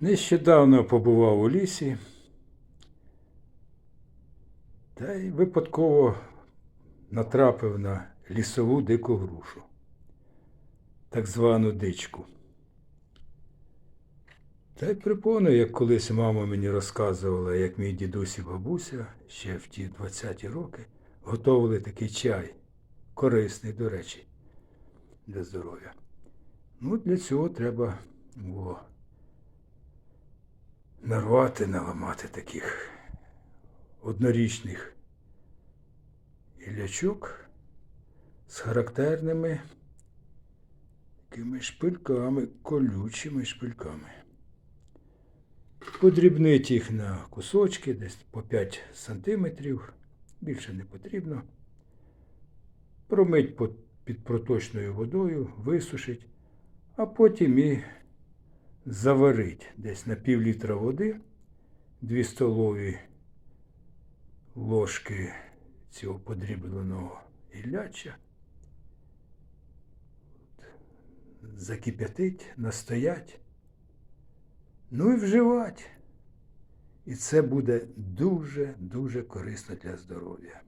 Нещодавно побував у лісі та й випадково натрапив на лісову дику грушу, так звану дичку. Та й припомнив, як колись мама мені розказувала, як мій дідусь і бабуся ще в ті 20-ті роки готували такий чай, корисний, до речі, для здоров'я. Ну, для цього треба було нарвати, наламати таких однорічних гілячок з характерними такими шпильками, колючими шпильками. Подрібнити їх на кусочки, десь по 5 сантиметрів, більше не потрібно. Промить під проточною водою, висушить, а потім і заварить десь на пів літра води, 2 столові ложки цього подрібленого гілляча. Закип'ятить, настоять. Ну і вживати. І це буде дуже-дуже корисно для здоров'я.